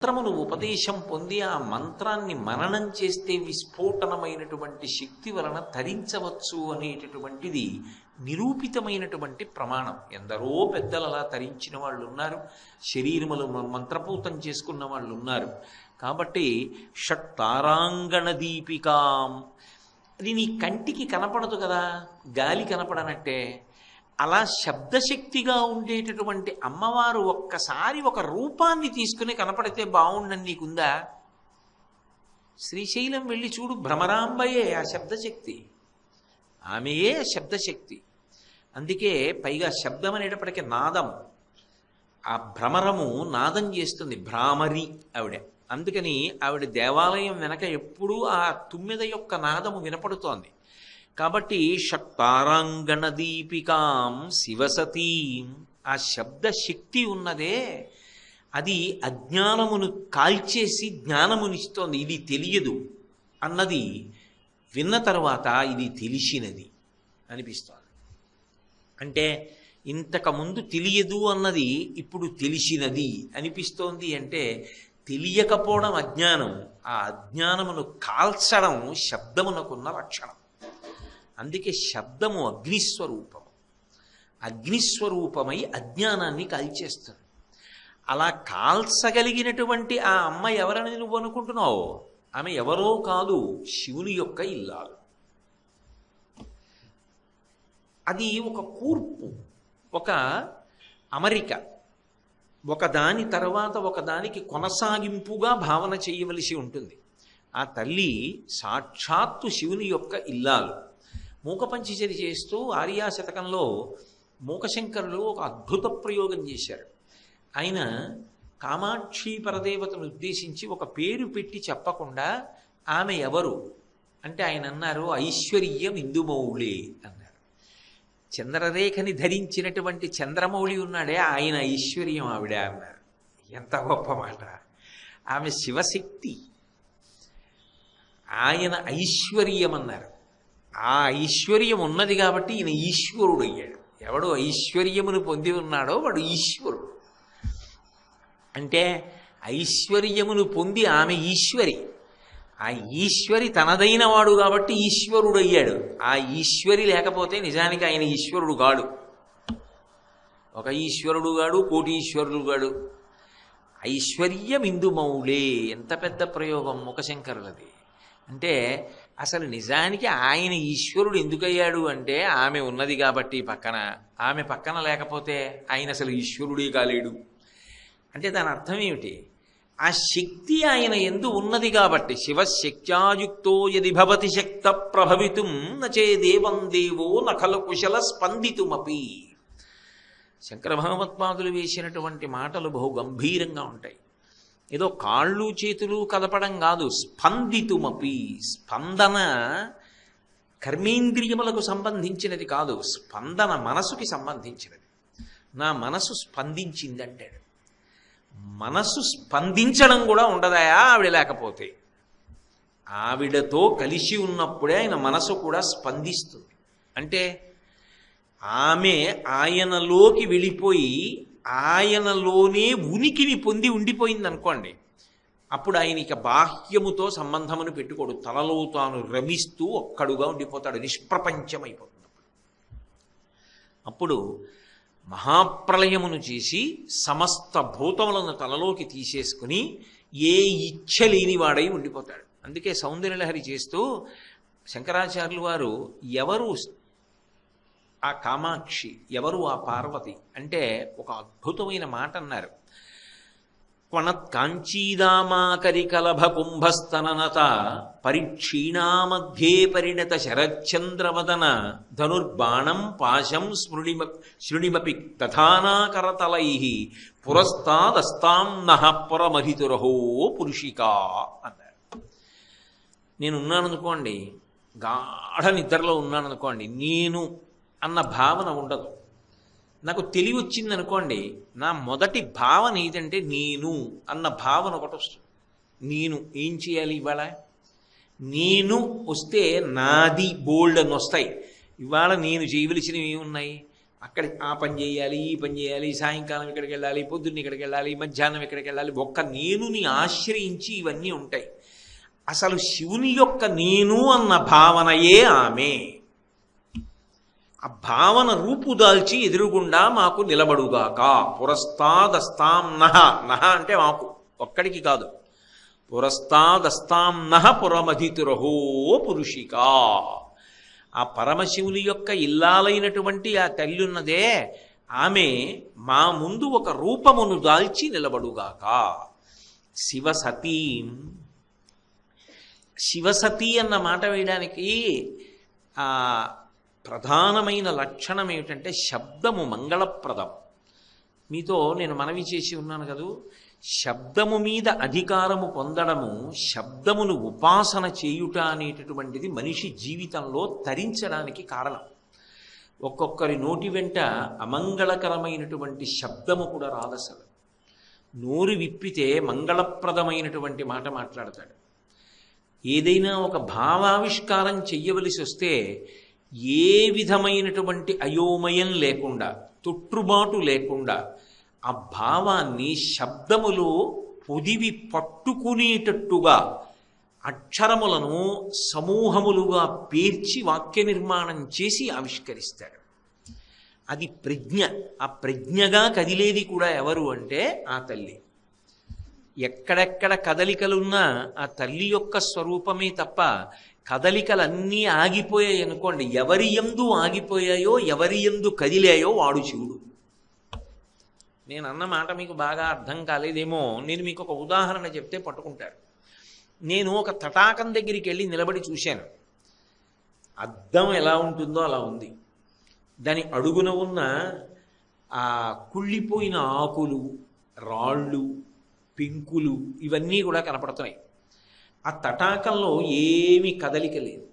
మంత్రమును ఉపదేశం పొంది ఆ మంత్రాన్ని మననం చేస్తే విస్ఫోటనమైనటువంటి శక్తి వలన తరించవచ్చు అనేటటువంటిది నిరూపితమైనటువంటి ప్రమాణం. ఎందరో పెద్దలు అలా తరించిన వాళ్ళు ఉన్నారు శరీరములు మంత్రపూతం చేసుకున్న వాళ్ళు ఉన్నారు కాబట్టి షట్తారాంగణ దీపికాం అది నీ కంటికి కనపడదు కదా గాలి కనపడనట్టే. అలా శబ్దశక్తిగా ఉండేటటువంటి అమ్మవారు ఒక్కసారి ఒక రూపాన్ని తీసుకుని కనపడితే బాగుండని నీకుందా? శ్రీశైలం వెళ్ళి చూడు భ్రమరాంబయే ఆ శబ్దశక్తి. ఆమెయే శబ్దశక్తి. అందుకే పైగా శబ్దం అనేటప్పటికీ నాదం. ఆ భ్రమరము నాదం చేస్తుంది భ్రామరి ఆవిడ. అందుకని ఆవిడ దేవాలయం వెనక ఎప్పుడూ ఆ తుమ్మెద యొక్క నాదము వినపడుతోంది. కాబట్టి షట్తారాంగణ దీపికాం శివసతీం. ఆ శబ్ద శక్తి ఉన్నదే అది అజ్ఞానమును కాల్చేసి జ్ఞానమునిస్తోంది ఇది తెలియదు అన్నది విన్న తర్వాత ఇది తెలిసినది అనిపిస్తోంది. అంటే ఇంతకుముందు తెలియదు అన్నది ఇప్పుడు తెలిసినది అనిపిస్తోంది అంటే తెలియకపోవడం అజ్ఞానం ఆ అజ్ఞానమును కాల్చడం శబ్దమునకున్న లక్షణం. అందుకే శబ్దము అగ్నిస్వరూపం అగ్నిస్వరూపమై అజ్ఞానాన్ని కాల్చేస్తుంది. అలా కాల్చగలిగినటువంటి ఆ అమ్మ ఎవరని నువ్వు అనుకుంటున్నావు? ఆమె ఎవరో కాదు శివుని యొక్క ఇల్లాలు. అది ఒక కూర్పు ఒక అమరిక. ఒకదాని తర్వాత ఒకదానికి కొనసాగింపుగా భావన చేయవలసి ఉంటుంది. ఆ తల్లి సాక్షాత్తు శివుని యొక్క ఇల్లాలు. మూకపంచచరి చేస్తూ ఆర్యా శతకంలో మూకశంకరులు ఒక అద్భుత ప్రయోగం చేశారు. ఆయన కామాక్షి పరదేవతను ఉద్దేశించి ఒక పేరు పెట్టి చెప్పకుండా ఆమె ఎవరు? అంటే ఆయన అన్నారు ఐశ్వర్యం ఇందుమౌళి అన్నారు. చంద్రరేఖని ధరించినటువంటి చంద్రమౌళి ఉన్నాడే ఆయన ఐశ్వర్యం ఆవిడ అన్నారు. ఎంత గొప్ప మాట. ఆమె శివశక్తి. ఆయన ఐశ్వర్యం అన్నారు. ఆ ఐశ్వర్యం ఉన్నది కాబట్టి ఈయన ఈశ్వరుడు అయ్యాడు. ఎవడు ఐశ్వర్యమును పొంది ఉన్నాడో వాడు ఈశ్వరుడు. అంటే ఐశ్వర్యమును పొంది ఆమె ఈశ్వరి. ఆ ఈశ్వరి తనదైన వాడు కాబట్టి ఈశ్వరుడు అయ్యాడు ఆ ఈశ్వరి లేకపోతే నిజానికి ఆయన ఈశ్వరుడు కాడు. ఒక ఈశ్వరుడు గాడు కోటి ఈశ్వరుడు గాడు ఐశ్వర్యమిందుమౌళే ఎంత పెద్ద ప్రయోగం ముఖశంకరులది. అంటే అసలు నిజానికి ఆయన ఈశ్వరుడు ఎందుకయ్యాడు అంటే ఆమె ఉన్నది కాబట్టి పక్కన. ఆమె పక్కన లేకపోతే ఆయన అసలు ఈశ్వరుడే కాలేడు. అంటే దాని అర్థం ఏమిటి? ఆ శక్తి ఆయన ఎందు ఉన్నది కాబట్టి శివశక్త్యాయుక్తో యది భవతి శక్త ప్రభవితుం నచే దేవం దేవో నఖల కుశల స్పందితుమపి. శంకర భగవత్పాదులు వేసినటువంటి మాటలు బహు గంభీరంగా ఉంటాయి. ఏదో కాళ్ళు చేతులు కదపడం కాదు స్పందితుమపి. స్పందన కర్మేంద్రియములకు సంబంధించినది కాదు స్పందన మనసుకి సంబంధించినది. నా మనసు స్పందించింది అంటాడు మనసు స్పందించడం కూడా ఉండదాయా ఆవిడ లేకపోతే? ఆవిడతో కలిసి ఉన్నప్పుడే ఆయన మనసు కూడా స్పందిస్తుంది. అంటే ఆమె ఆయనలోకి వెళ్ళిపోయి ఆయనలోనే ఉనికిని పొంది ఉండిపోయింది అనుకోండి అప్పుడు ఆయన ఇక బాహ్యముతో సంబంధమును పెట్టుకోడు. తలలో తాను రమిస్తూ ఒక్కడుగా ఉండిపోతాడు నిష్ప్రపంచమైపోతుంది అప్పుడు. మహాప్రలయమును చేసి సమస్త భూతములను తలలోకి తీసేసుకుని ఏ ఇచ్చ లేనివాడై ఉండిపోతాడు. అందుకే సౌందర్యలహరి చేస్తూ శంకరాచార్యులు వారు ఎవరు ఆ కామాక్షి ఎవరు ఆ పార్వతి? అంటే ఒక అద్భుతమైన మాట అన్నారు. క్వణత్ కాంచీదామాకరికలభ కుంభస్తననత పరిక్షీణామధ్యే పరిణత శరచంద్రవదన ధనుర్బాణం పాశం స్మృణిమ శృణిమపి తథానాకరతలై పురస్తాదస్తాం నహ పురమధితురహో పురుషికా అన్నారు. నేనున్నాననుకోండి గాఢ నిద్రలో ఉన్నాననుకోండి నేను అన్న భావన ఉండదు. నాకు తెలివి వచ్చింది అనుకోండి నా మొదటి భావన ఏంటంటే నేను అన్న భావన ఒకటి వస్తుంది. నేను ఏం చేయాలి ఇవాళ? నేను వస్తే నాది బోల్డ్ అని వస్తాయి. ఇవాళ నేను చేయవలసినవి ఏమున్నాయి? అక్కడ ఆ పని చేయాలి ఈ పని చేయాలి సాయంకాలం ఇక్కడికి వెళ్ళాలి పొద్దున్న ఇక్కడికి వెళ్ళాలి మధ్యాహ్నం ఇక్కడికి వెళ్ళాలి. ఒక్క నేనుని ఆశ్రయించి ఇవన్నీ ఉంటాయి. అసలు శివుని యొక్క నేను అన్న భావనయే ఆమె. ఆ భావన రూపుదాల్చి ఎదురుగుండా మాకు నిలబడుగాక. పురస్తాదస్తాం నహ. నహ అంటే మాకు ఒక్కడికి కాదు. పురస్తాదస్తాం నహ పురమధితురహో పురుషికా. ఆ పరమశివుని యొక్క ఇల్లాలైనటువంటి ఆ తల్లి ఉన్నదే ఆమె మా ముందు ఒక రూపమును దాల్చి నిలబడుగాక. శివసతీం. శివసతి అన్న మాట వేయడానికి ప్రధానమైన లక్షణం ఏమిటంటే శబ్దము మంగళప్రదం. మీతో నేను మనవి చేసి ఉన్నాను కదూ. శబ్దము మీద అధికారము పొందడము శబ్దమును ఉపాసన చేయుట అనేటటువంటిది మనిషి జీవితంలో తరించడానికి కారణం. ఒక్కొక్కరి నోటి వెంట అమంగళకరమైనటువంటి శబ్దము కూడా రాదసలు నోరు విప్పితే మంగళప్రదమైనటువంటి మాట మాట్లాడతాడు. ఏదైనా ఒక భావావిష్కారం చెయ్యవలసి వస్తే ఏ విధమైనటువంటి అయోమయం లేకుండా తొట్టుబాటు లేకుండా ఆ భావాన్ని శబ్దములో పొదివి పట్టుకునేటట్టుగా అక్షరములను సమూహములుగా పేర్చి వాక్య నిర్మాణం చేసి ఆవిష్కరిస్తాడు. అది ప్రజ్ఞ. ఆ ప్రజ్ఞగా కదిలేది కూడా ఎవరు అంటే ఆ తల్లి. ఎక్కడెక్కడ కదలికలున్నా ఆ తల్లి యొక్క స్వరూపమే తప్ప కదలికలన్నీ ఆగిపోయాయి అనుకోండి. ఎవరి ఎందు ఆగిపోయాయో ఎవరి ఎందు కదిలాయో వాడు శివుడు నేను అన్న మాట మీకు బాగా అర్థం కాలేదేమో. నేను మీకు ఒక ఉదాహరణ చెప్తే పట్టుకుంటారు. నేను ఒక తటాకం దగ్గరికి వెళ్ళి నిలబడి చూశాను. అద్దం ఎలా ఉంటుందో అలా ఉంది. దాని అడుగున ఉన్న ఆ కుళ్ళిపోయిన ఆకులు రాళ్ళు పెంకులు ఇవన్నీ కూడా కనపడుతున్నాయి. ఆ తటాకంలో ఏమీ కదలిక లేదు.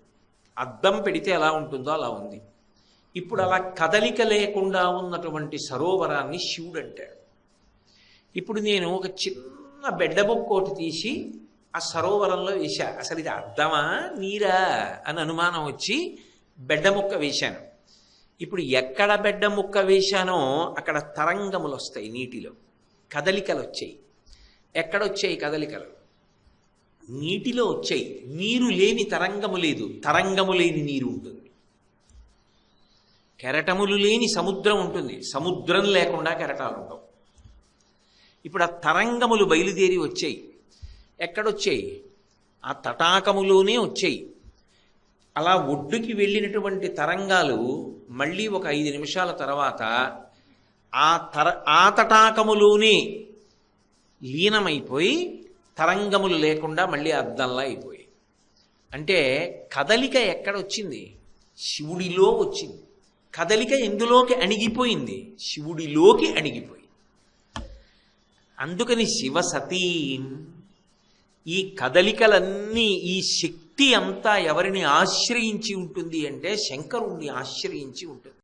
అద్దం పెడితే ఎలా ఉంటుందో అలా ఉంది. ఇప్పుడు అలా కదలిక లేకుండా ఉన్నటువంటి సరోవరాన్ని శివుడు అంటాడు. ఇప్పుడు నేను ఒక చిన్న బెడ్డ ఒకటి తీసి ఆ సరోవరంలో వేశా. అసలు ఇది అర్థమా నీరా అని అనుమానం వచ్చి బెడ్డ ముక్క వేశాను. ఇప్పుడు ఎక్కడ బెడ్డ ముక్క వేశానో అక్కడ తరంగములు వస్తాయి నీటిలో. కదలికలు వచ్చాయి ఎక్కడొచ్చాయి కదలికలు? నీటిలో వచ్చాయి. నీరు లేని తరంగము లేదు. తరంగము లేని నీరు ఉంటుంది. కెరటములు లేని సముద్రం ఉంటుంది. సముద్రం లేకుండా కెరటాలు ఉండవు. ఇప్పుడు ఆ తరంగములు బయలుదేరి వచ్చాయి. ఎక్కడొచ్చాయి? ఆ తటాకములోనే వచ్చాయి. అలా ఒడ్డుకి వెళ్ళినటువంటి తరంగాలు మళ్ళీ ఒక ఐదు నిమిషాల తర్వాత ఆ తర ఆ తటాకములోనే లీనమైపోయి తరంగములు లేకుండా మళ్ళీ అద్దంలా అయిపోయి అంటే కదలిక ఎక్కడొచ్చింది? శివుడిలో వచ్చింది. కదలిక ఎందులోకి అణిగిపోయింది? శివుడిలోకి అణిగిపోయింది. అందుకని శివసతీం ఈ కదలికలన్నీ ఈ శక్తి అంతా ఎవరిని ఆశ్రయించి ఉంటుంది అంటే శంకరుణ్ణి ఆశ్రయించి ఉంటుంది.